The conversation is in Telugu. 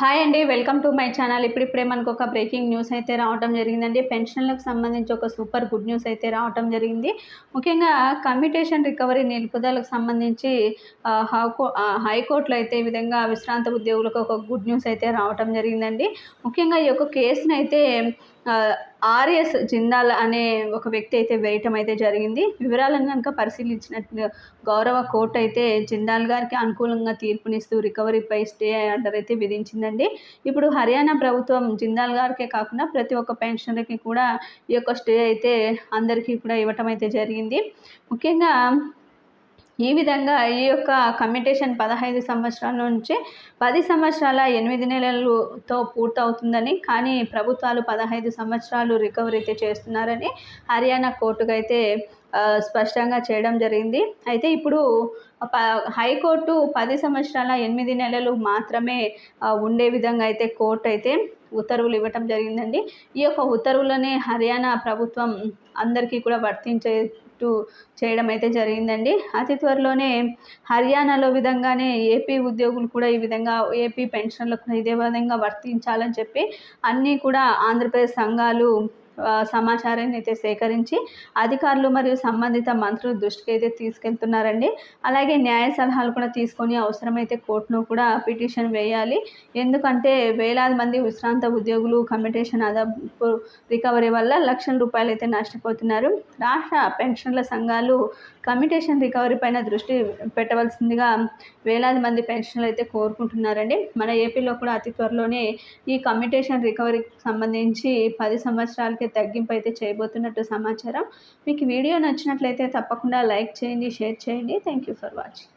హాయ్ అండి వెల్కమ్ టు మై ఛానల్. ఇప్పుడిప్పుడే మనకు ఒక బ్రేకింగ్ న్యూస్ అయితే రావడం జరిగిందండి. పెన్షన్లకు సంబంధించి ఒక సూపర్ గుడ్ న్యూస్ అయితే రావడం జరిగింది. ముఖ్యంగా కమ్యూటేషన్ రికవరీ నిలుపుదలకు సంబంధించి హైకోర్టులో అయితే ఈ విధంగా విశ్రాంత ఉద్యోగులకు ఒక గుడ్ న్యూస్ అయితే రావడం జరిగిందండి. ముఖ్యంగా ఈ యొక్క కేసును అయితే ఆర్ఎస్ జిందాల్ అనే ఒక వ్యక్తి అయితే వేయటం అయితే జరిగింది. వివరాలను కనుక పరిశీలించినట్లు గౌరవ కోర్టు అయితే జిందాల్ గారికి అనుకూలంగా తీర్పునిస్తూ రికవరీపై స్టే ఆర్డర్ అయితే విధించిందండి. ఇప్పుడు హర్యానా ప్రభుత్వం జిందాల్ గారికే కాకుండా ప్రతి ఒక్క పెన్షనర్కి కూడా ఈ యొక్క స్టే అయితే అందరికీ కూడా ఇవ్వటం అయితే జరిగింది. ముఖ్యంగా ఈ విధంగా ఈ యొక్క కమ్యూటేషన్ పదహైదు సంవత్సరాల నుంచి పది సంవత్సరాల ఎనిమిది నెలలతో పూర్తవుతుందని కానీ ప్రభుత్వాలు పదహైదు సంవత్సరాలు రికవరీ అయితే చేస్తున్నారని హర్యానా కోర్టుకు అయితే స్పష్టంగా చేయడం జరిగింది. అయితే ఇప్పుడు ప హైకోర్టు పది సంవత్సరాల ఎనిమిది నెలలు మాత్రమే ఉండే విధంగా అయితే కోర్టు అయితే ఉత్తర్వులు ఇవ్వటం జరిగిందండి. ఈ యొక్క ఉత్తర్వులనే హర్యానా ప్రభుత్వం అందరికీ కూడా వర్తించే టు చేయడం అయితే జరిగిందండి. అతి త్వరలోనే హర్యానాలో విధంగానే ఏపీ ఉద్యోగులు కూడా ఈ విధంగా ఏపీ పెన్షన్లకు ఇదే విధంగా వర్తించాలని చెప్పి అన్నీ కూడా ఆంధ్రప్రదేశ్ సంఘాలు సమాచారాన్ని అయితే సేకరించి అధికారులు మరియు సంబంధిత మంత్రుల దృష్టికి అయితే తీసుకెళ్తున్నారండి. అలాగే న్యాయ సలహాలు కూడా తీసుకొని అవసరమైతే కోర్టును కూడా పిటిషన్ వేయాలి. ఎందుకంటే వేలాది మంది విశ్రాంత ఉద్యోగులు కమ్యూటేషన్ అదపు రికవరీ వల్ల లక్షల రూపాయలు అయితే నష్టపోతున్నారు. రాష్ట్ర పెన్షన్ల సంఘాలు కమ్యూటేషన్ రికవరీ పైన దృష్టి పెట్టవలసిందిగా వేలాది మంది పెన్షన్లు అయితే కోరుకుంటున్నారండి. మన ఏపీలో కూడా అతి త్వరలోనే ఈ కమ్యూటేషన్ రికవరీకి సంబంధించి పది సంవత్సరాలకి తగ్గింపు అయితే చేయబోతున్నట్టు సమాచారం. మీకు వీడియో నచ్చినట్లయితే తప్పకుండా లైక్ చేయండి షేర్ చేయండి. Thank you for watching